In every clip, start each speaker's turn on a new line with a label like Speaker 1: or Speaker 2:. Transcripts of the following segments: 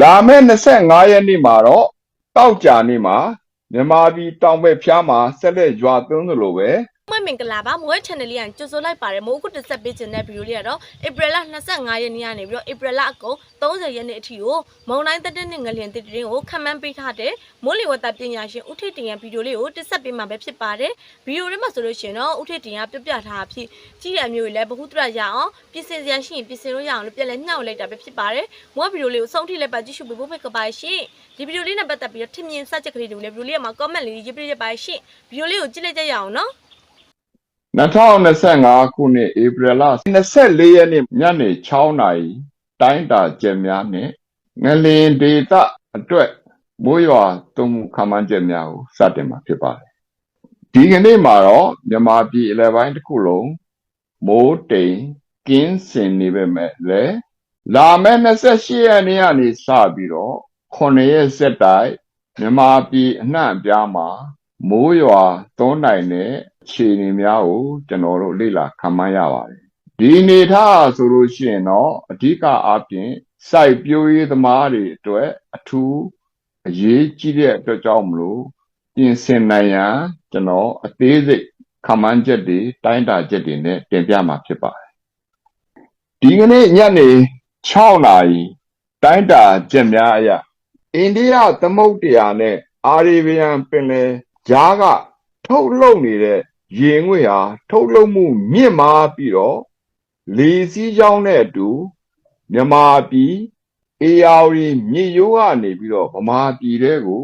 Speaker 1: လာမယ့်25ရက်နေ့မှာတော့တောက်ကြနေ့မှာမြန်မာပြည်တောင်ဘက်ဖျားမှာဆက်လက်ရွာသွန်းသလိုပဲ
Speaker 2: မွေးမင်္ဂလာပါမွေး channel လေးကကြိုဆိုလိုက်ပါတယ်မိုးခုတစ်ဆက်ပေးခြင်းတဲ့ဗီဒီယိုလေးကတော့ April 25ရက်နေ့ကနေပြီးတော့ April အကုန်30ရက်နေ့အထိကိုမုံတိုင်းတက်တဲ့နဲ့ငလျင်တစ်တင်းကိုခံမှန်းပေးထားတဲ့မိုးလေဝသပညာရှင်ဦးထိတ်တင်ရဲ့ဗီဒီယိုလေးကိုတစ်ဆက်ပေးမှာပဲဖြစ်ပါတယ်ဗီဒီယိုလေးမှာဆိုလို့ရှိရင်တော့ဦးထိတ်တင်ကပြပြထားတာဖြစ်ကြည့်ရမျိုးလည်းဘ ഹു တရရအောင်ပြင်ဆင်စရာရှိရင်ပြင်ဆင်လို့ရအောင်လို့ပြန်လဲညှောက်လိုက်တာပဲဖြစ်ပါတယ်မိုးဗီဒီယိုလေးကိုဆုံးထိလိုက်ပါကြည့်ရှုပေးဖို့ဖိတ်ကပါရှင်ဒီဗီဒီယိုလေးနဲ့ပတ်သက်ပြီးတော့ထင်မြင်စချက်ကလေးတွေကိုလည်းဗီဒီယိုလေးမှာ comment လေးရေးပြရပါရှင်ဗီဒီယိုလေးကိုကြည့်လိုက်ကြရအောင်နော်
Speaker 1: 2025ခုနှစ်ဧပြီလ24ရက်နေ့ညနေ6နာရီတိုင်းတာကျက်များနဲ့ငလင်ဒေသအတွက်မိုးရွာသွန်းမှုခန့်မှန်းချက်များကိုစတင်မှာဖြစ်ပါတယ်။ဒီကနေ့မှာတော့မြန်မာပြည်အလဲပိုင်းတစ်ခုလုံးမိုးတိမ်ကင်းစင်နေပေမဲ့လည်းလာမယ့်28ရက်နေ့ကနေစပြီးတော့9ရက်ဆက်တိုက်မြန်မာပြည်အနှံ့အပြားမှာမိုးရွာသွန်းနိုင်တဲ့ အခြေအနေများကိုကျွန်တော်တို့လေ့လာခန့်မှန်းရပါတယ်။ဒီအနေထားဆိုလို့ရှိရင်တော့အဓိကအားဖြင့်စိုက်ပျိုးရေးသမားတွေအတွက်အထူးအရေးကြီးတဲ့အတွက်ကြောင့်မလို့ပြင်ဆင်နိုင်ရန်ကျွန်တော်အသေးစိတ်ခန့်မှန်းချက်တွေတိုင်းတာချက်တွေနဲ့တင်ပြမှာဖြစ်ပါတယ်။ဒီကနေ့ညနေ6နာရီတိုင်းတာချက်များအရအိန္ဒိယသမုဒ္ဒရာနဲ့အာရေဗီယံပင်လယ်ကြားကထုတ်လုပ်နေတဲ့ ရေငွေ့ဟာထုတ်လုပ်မှုမြင့်မားပြီးတော့လေစီးကြောင်းနဲ့အတူမြန်မာပြည်အေယာဝတီမြေရိုးကနေပြီးတော့ဗမာပြည်တဲကို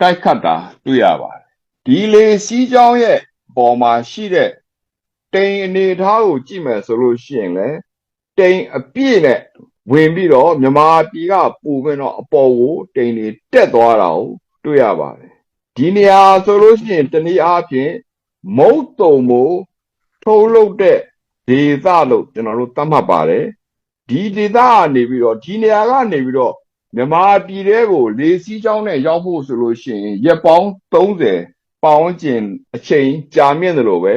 Speaker 1: တိုက်ခတ်တာတွေ့ရပါတယ်ဒီလေစီးကြောင်းရဲ့ပေါ်မှာရှိတဲ့တိမ်အနေထားကိုကြည့်မယ်ဆိုလို့ရှိရင်လည်းတိမ်အပြည့်နဲ့ဝင်ပြီးတော့မြန်မာပြည်ကပူပြီးတော့အပေါ်ကိုတိမ်တွေတက်သွားတာကိုတွေ့ရပါတယ်ဒီနေရာဆိုလို့ရှိရင်တနည်းအားဖြင့် မုတ်တုံမို့ထုတ်လုပ်တဲ့ဒေသလို့ကျွန်တော်တို့သတ်မှတ်ပါတယ်ဒီဒေသကနေပြီးတော့ဒီနေရာကနေပြီးတော့မြန်မာပြည်တဲကိုလေစီးကြောင်းနဲ့ရောက်ဖို့ဆိုလို့ရှိရင်ရက်ပေါင်း30ပေါင်းကျင်အချိန်ကြာမြင့်တယ်လို့ပဲ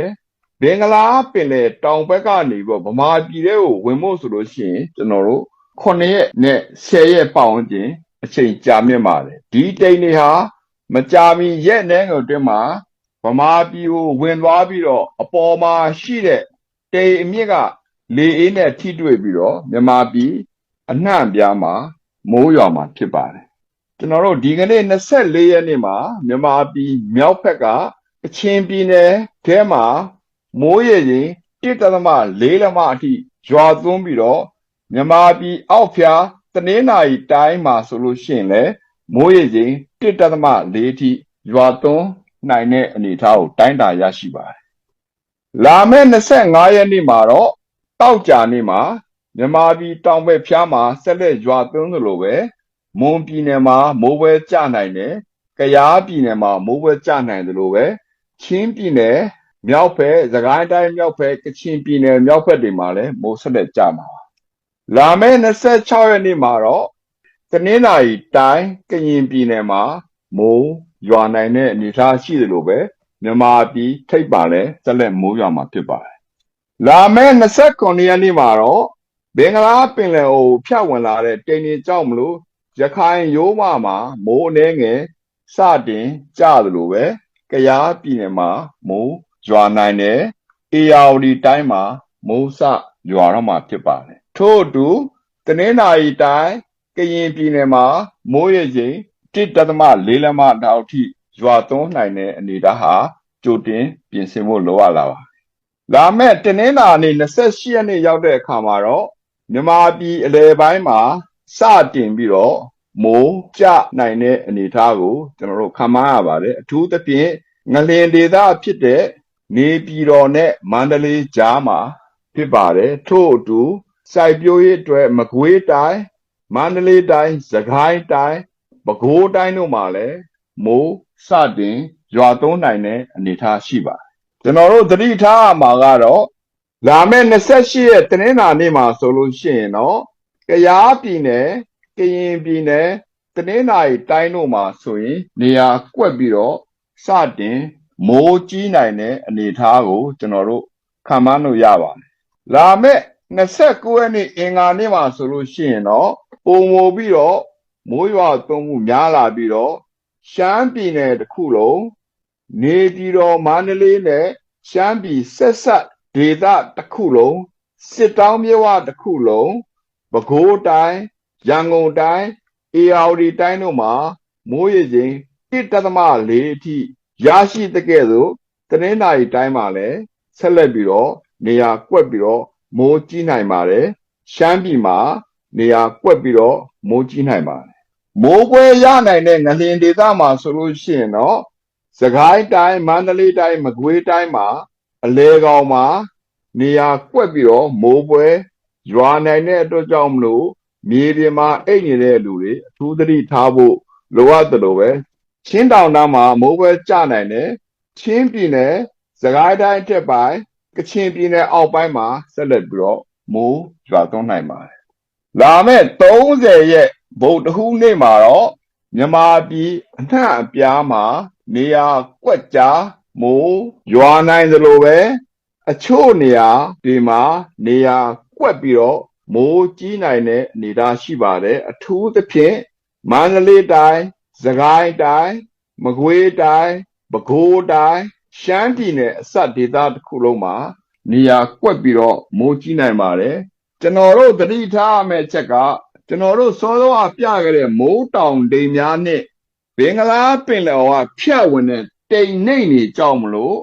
Speaker 1: ဘင်္ဂလားပင်လယ်တောင်ဘက်ကနေပြီးတော့ဗမာပြည်တဲကိုဝင်ဖို့ဆိုလို့ရှိရင်ကျွန်တော်တို့9ရက်နဲ့10ရက်ပေါင်းကျင်အချိန်ကြာမြင့်ပါတယ်ဒီတိမ်တွေဟာမကြာမီရက်နှဲငယ်အတွင်းမှာ ဗမာပြည်ကိုဝင်သွားပြီးတော့အပေါ်မှာရှိတဲ့တိမ်အမြင့်ကလေအေးနဲ့ထိတွေ့ပြီးတော့မြန်မာပြည်အနှံ့အပြားမှာမိုးရွာမှာဖြစ်ပါတယ်ကျွန်တော်တို့ဒီကနေ့24ရက်နေ့မှာမြန်မာပြည်မြောက်ဘက်ကကချင်ပြည်နယ်ထဲမှာမိုးရေချိန်1.4လက်မအထိရွာသွန်းပြီးတော့မြန်မာပြည်အောက်ဖျားတနင်္လာရီတိုင်းမှာဆိုလို့ရှိရင်လည်းမိုးရေချိန်1.4အထိရွာသွန်း နိုင်တဲ့အနေအထားကိုတိုင်းတာရရှိပါတယ်လာမယ့်25ရက်နေ့မှာတော့တောက်ကြနေ့မှာမြန်မာပြည်တောင်ဘက်ဖျားမှာဆက်လက်ရွာသွန်းသလိုပဲမွန်ပြည်နယ်မှာမိုးပွဲကျနိုင်တယ်။ကယားပြည်နယ်မှာမိုးပွဲကျနိုင်တယ်လို့ပဲချင်းပြည်နယ်မြောက်ဘက်သခိုင်းတိုင်းမြောက်ဘက်ကချင်ပြည်နယ်မြောက်ဘက်တွေမှာလည်းမိုးဆက်လက်ကျမှာပါ။လာမယ့်26ရက်နေ့မှာတော့တနင်္လာရီတိုင်းကရင်ပြည်နယ်မှာမိုး ရွာနိုင်တဲ့အနေအထားရှိတယ်လို့ပဲမြန်မာပြည်ထိပ်ပါလဲဆက်လက်မိုးရွာမှာဖြစ်ပါတယ်။လာမယ့်29ရက်နေ့မှာတော့ဘင်္ဂလားပင်လယ်အိုဖြတ်ဝင်လာတဲ့တိမ်တွေကြောင့်မလို့ရခိုင်ရိုးမမှာမိုးအနှဲငယ်စတင်ကျသလိုပဲကယားပြည်နယ်မှာမိုးရွာနိုင်တယ်အေယာဝတီတိုင်းမှာမိုးစရွာတော့မှာဖြစ်ပါတယ်ထို့အတူတနင်္သာရီတိုင်းကရင်ပြည်နယ်မှာမိုးရေချိန် 1.4လက်မတောက်ထိရွာသွန်းနိုင်တဲ့အနေအထားဟာကြိုတင်ပြင်ဆင်ဖို့လိုအပ်လာပါလာမယ့်တနင်္လာနေ့28ရက်နေ့ရောက်တဲ့အခါမှာတော့မြန်မာပြည်အလဲပိုင်းမှာစတင်ပြီးတော့မိုးကျနိုင်တဲ့အနေအထားကိုကျွန်တော်တို့ခန့်မှန်းရပါတယ်အထူးသဖြင့်ငလင်ဒေသဖြစ်တဲ့နေပြည်တော်နဲ့မန္တလေးကြားမှာဖြစ်ပါတယ်ထို့အတူစိုက်ပျိုးရေးအတွက်မကွေးတိုင်းမန္တလေးတိုင်းစကိုင်းတိုင်း ပဲခူးတိုင်းတို့မှာလည်းမိုးစတင်ရွာသွန်းနိုင်တဲ့အနေအထားရှိပါတယ်ကျွန်တော်တို့သတိထားရမှာကတော့လာမယ့်28ရက်တနင်္လာနေ့မှာဆိုလို့ရှိရင်တော့ကယားပြည်နယ်ကရင်ပြည်နယ်တနင်္လာရီတိုင်းတို့မှာဆိုရင် နေရာကွက်ပြီးတော့စတင်မိုးကြီးနိုင်တဲ့အနေအထားကို ကျွန်တော်တို့ခံမှန်းလို့ရပါတယ်။လာမယ့်29ရက်နေ့အင်္ဂါနေ့မှာဆိုလို့ရှိရင်တော့ပုံမိုပြီးတော့ မိုးရွာသွန်းမှုများလာပြီးတော့ရှမ်းပြည်နယ်တစ်ခုလုံးနေပြည်တော်မန္တလေးနဲ့ရှမ်းပြည်ဆက်ဆက်ဒေသတစ်ခုလုံးစစ်တောင်းမြဝတစ်ခုလုံးပဲခူးတိုင်းရန်ကုန်တိုင်းအေရဝတီတိုင်းတို့မှာမိုးရေချိန်1.4အထိရရှိတဲ့ကဲ့သို့တနင်္သာရီတိုင်းမှာလည်းဆက်လက်ပြီးတော့နေရာကွက်ပြီးတော့မိုးကြီးနိုင်ပါတယ်ရှမ်းပြည်မှာနေရာကွက်ပြီးတော့မိုးကြီးနိုင်ပါတယ် မိုးပွဲရနိုင်တဲ့ငလျင်ဒေသမှာဆိုလို့ရှိရင်တော့စကိုင်းတိုင်းမန္တလေးတိုင်းမကွေးတိုင်းမှာအလဲကောင်မှာနေရာကွက်ပြီးတော့မိုးပွဲရွာနိုင်တဲ့အတွက်ကြောင့်မလို့မြေပြင်မှာအိတ်နေတဲ့လူတွေအထူးသတိထားဖို့လိုအပ်တယ်လို့ပဲချင်းတောင်တန်းမှာမိုးပွဲကျနိုင်တယ်ချင်းပြည်နယ်စကိုင်းတိုင်းတက်ပိုင်းကချင်ပြည်နယ်အောက်ပိုင်းမှာဆက်လက်ပြီးတော့မိုးရွာသွန်းနိုင်ပါတယ် လာမဲ့30ရက်ဗုဒ္ဓဟူးနေ့မှာတော့မြန်မာပြည်အနှံ့အပြားမှာနေရာကွက်ကြားမိုးရွာနိုင်သလိုပဲအချို့နေရာဒီမှာနေရာကွက်ပြီးတော့မိုးကြီးနိုင်တဲ့အနေအထားရှိပါတယ်အထူးသဖြင့်မန္တလေးတိုင်းစကိုင်းတိုင်းမကွေးတိုင်းပဲခူးတိုင်းရှမ်းပြည်နယ်အစပ်ဒေသတစ်ခုလုံးမှာနေရာကွက်ပြီးတော့မိုးကြီးနိုင်ပါတယ် ကျွန်တော်တို့သတိထားရမယ့်အချက်ကကျွန်တော်တို့စောစောကပြခဲ့တဲ့မိုးတောင်တိမ်များနဲ့ဘင်္ဂလားပင်လယ်အော်ကဖြတ်ဝင်တဲ့တိမ်နှိမ့်နေကြောက်မလို့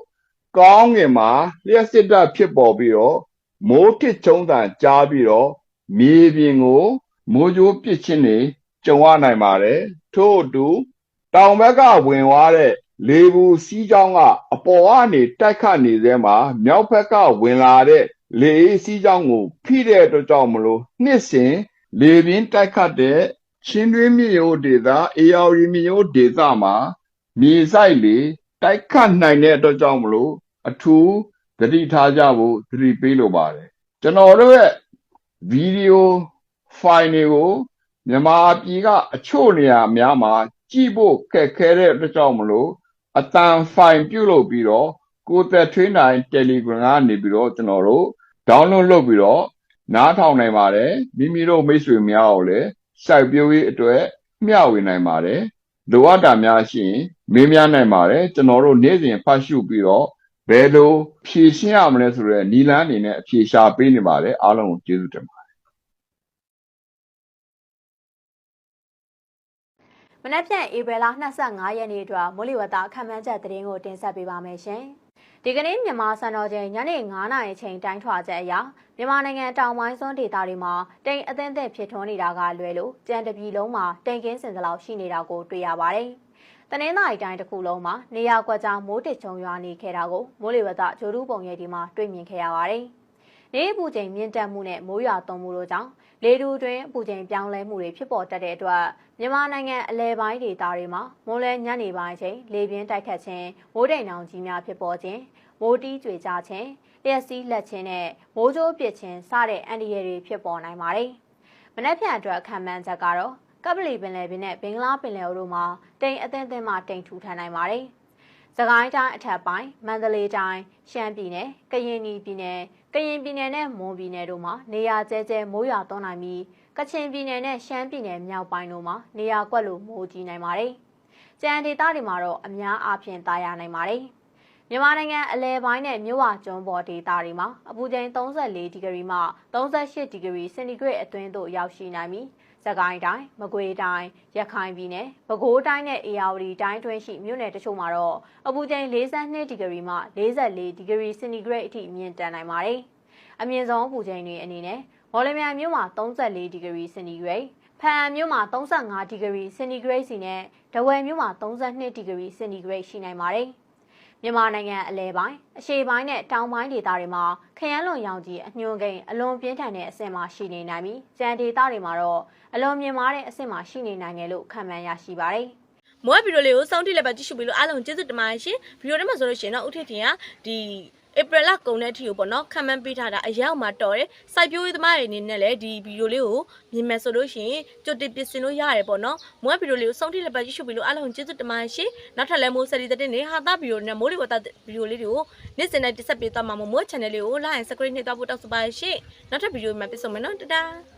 Speaker 1: ကောင်းငင်မှာလျှက်စစ်တပ်ဖြစ်ပေါ်ပြီးတော့မိုးထစ်ချုံးတန်ကြားပြီးတော့မြေပြင်ကိုမိုးကြိုးပစ်ချင်းနေကြုံရနိုင်ပါတယ်ထို့အတူတောင်ဘက်ကဝင်သွားတဲ့လေဘူးစီးကြောင်းကအပေါ်ကနေတိုက်ခတ်နေသေးမှာမြောက်ဘက်ကဝင်လာတဲ့ လေအေးစီးကြောင်းကိုဖိတဲ့အတွက်ကြောင့်မလို့နှစ်စဉ်လေပြင်းတိုက်ခတ်တဲ့ချင်းတွင်းမြေရိုးဒေသအေယာဝတီမြေရိုးဒေသမှာမြေဆိုင်လေတိုက်ခတ်နိုင်တဲ့အတွက်ကြောင့်မလို့အထူးသတိထားကြဖို့သတိပေးလိုပါတယ်ကျွန်တော်တို့ရဲ့ဗီဒီယိုဖိုင်တွေကိုမြန်မာပြည်ကအချို့နေရာများမှာကြည့်ဖို့ခက်ခဲတဲ့အတွက်ကြောင့်မလို့အတန်ဖိုင်ပြုတ်လုပ်ပြီးတော့ ကိုယ်သက်ထွေးနိုင် Telegram ကနေပြီးတော့ကျွန်တော်တို့ download လုပ်ပြီးတော့နားထောင်နိုင်ပါတယ်မိမိတို့မိတ်ဆွေများကိုလည်းစိုက်ပျိုးရေးအတွက်မျှဝေနိုင်ပါတယ်လိုအပ်တာများရှိရင်မေးမြန်းနိုင်ပါတယ်ကျွန်တော်တို့နေ့စဉ်ဖတ်ရှုပြီးတော့ဘယ်လိုဖြည့်ရှင်းရမလဲဆိုတဲ့နီလန်းအနေနဲ့အဖြေရှာပေးနေပါတယ်အားလုံးကိုကျေးဇူးတင်ပါတယ်
Speaker 3: မနက်ဖြန်ဧပြီလ25ရက်နေ့အတွက်မိုးလေဝသခန့်မှန်းချက်သတင်းကိုတင်ဆက်ပေးပါမယ်ရှင်။ ဒီကနေ့မြန်မာစံတော်ချိန်ညနေ9:00နာရီချိန်တိုင်းထွာချက်အရမြန်မာနိုင်ငံတောင်ပိုင်းစွန်းဒေသတွေမှာတိမ်အသင့်သက်ဖြစ်ထွန်းနေတာကလွယ်လို့ကြံတပြည်လုံးမှာတိမ်ကင်းစင်စလောက်ရှိနေတာကိုတွေ့ရပါတယ်။တနင်္သာရီတိုင်းတစ်ခုလုံးမှာနေရာကွက်ကြားမိုးတစ်ချုံရွာနေခဲ့တာကိုမိုးလေဝသဂျိုဒူးပုံရိပ်ဒီမှာတွေ့မြင်ခဲ့ရပါတယ်။နေပူချိန်မြင့်တက်မှုနဲ့မိုးရွာသွန်းမှုတို့ကြောင့်လေတူတွင်အပူချိန်ပြောင်းလဲမှုတွေဖြစ်ပေါ်တတ်တဲ့အတွက်မြန်မာနိုင်ငံအလဲပိုင်းဒေသတွေမှာမိုးလဲညနေပိုင်းချိန်လေပြင်းတိုက်ခတ်ခြင်းမိုးတိမ်တောင်ကြီးများဖြစ်ပေါ်ခြင်း မိုးတီးကြွေကြခြင်းလျှက်စီးလက်ခြင်းနဲ့မိုးကြိုးပစ်ခြင်းစတဲ့အန္တရာယ်တွေဖြစ်ပေါ်နိုင်ပါတယ်။မနက်ဖြန်အတွက်ခံမှန်းချက်ကတော့ကပလီပင်လယ်ပြင်နဲ့ဘင်္ဂလားပင်လယ်အော်တို့မှာတိမ်အသင်းသင်းမှတိမ်ထူထန်နိုင်ပါတယ်။စကိုင်းတိုင်းအထက်ပိုင်းမန္တလေးတိုင်းရှမ်းပြည်နယ်ကရင်ပြည်နယ်ကရင်ပြည်နယ်နဲ့မွန်ပြည်နယ်တို့မှာနေရာကျဲကျဲမိုးရွာသွန်းနိုင်ပြီးကချင်ပြည်နယ်နဲ့ရှမ်းပြည်နယ်မြောက်ပိုင်းတို့မှာနေရာကွက်လို့မိုးကြီးနိုင်ပါတယ်။ကြံဒေသတွေမှာတော့အများအားဖြင့်တာယာနိုင်ပါတယ်။ မြန်မာနိုင်ငံအလဲပိုင်းနဲ့မြို့ဝကျွန်းပေါ်ဒေသတွေမှာအပူချိန်34ဒီဂရီမှ38ဒီဂရီစင်တီဂရိတ်အတွင်းသို့ရောက်ရှိနိုင်ပြီးစကိုင်းတိုင်းမကွေးတိုင်းရခိုင်ပြည်နယ်ပဲခူးတိုင်းနဲ့အေရဝတီတိုင်းတွင်းရှိမြို့နယ်တချို့မှာတော့အပူချိန်42ဒီဂရီမှ44ဒီဂရီစင်တီဂရိတ်အထိမြင့်တက်နိုင်ပါတယ်။အမြင့်ဆုံးအပူချိန်တွေအနေနဲ့မော်လမြိုင်မြို့မှာ34ဒီဂရီစင်တီဂရိတ်ဖန်မြို့မှာ35ဒီဂရီစင်တီဂရိတ်စီနဲ့ဒဝယ်မြို့မှာ32ဒီဂရီစင်တီဂရိတ်ရှိနိုင်ပါတယ်။ မြန်မာနိုင်ငံအလဲပိုင်းအရှေ့ပိုင်းနဲ့တောင်ပိုင်းဒေသတွေမှာခရမ်းလွန်ရောင်ကြီးအညွန်ကိန်းအလွန်ပြင်းထန်တဲ့အဆင့်မှာရှိနေနိုင်ပြီးကြံဒေသတွေမှာတော့အလွန်မြင့်မားတဲ့အဆင့်မှာရှိနေနိုင်တယ်လို့ခန့်မှန်းရရှိပါတယ်။
Speaker 2: မိုးဗီဒီယိုလေးကိုစောင့်ကြည့်လိုက်ပါကြည့်ရှုပြီးလို့အားလုံးကျေးဇူးတင်ပါတယ်ရှင်ဗီဒီယိုထဲမှာဆိုလို့ရှိရင်တော့ဥထစ်ထင်ကဒီ ဧပြီလကုန်တဲ့အထိကိုပေါ့နော်ခံမှန်းပေးထားတာအရောက်မှာတော်တယ်စိုက်ပျိုးရေးသမားတွေအနေနဲ့လည်းဒီဗီဒီယိုလေးကိုမြင်မယ်ဆိုလို့ရှိရင်ကြိုတင်ပြင်ဆင်လို့ရတယ်ပေါ့နော်မိုးဗီဒီယိုလေးကိုစောင့်ကြည့်လိုက်ပါကြည့်ရှုပြီးလို့အားလုံးကျေးဇူးတင်ပါတယ်ရှင်နောက်ထပ်လည်းမိုးစရီတဲ့နေဟာတာဗီဒီယိုနဲ့မိုးလေးဝတာဗီဒီယိုလေးတွေကိုနေ့စဉ်နဲ့တက်ဆက်ပေးသွားမှာမို့မိုး channel လေးကို like and subscribe နှိပ်သွားဖို့တောက်ဆိုပါရှင်နောက်ထပ်ဗီဒီယိုမှာပြန်ဆုံမယ်နော်တတား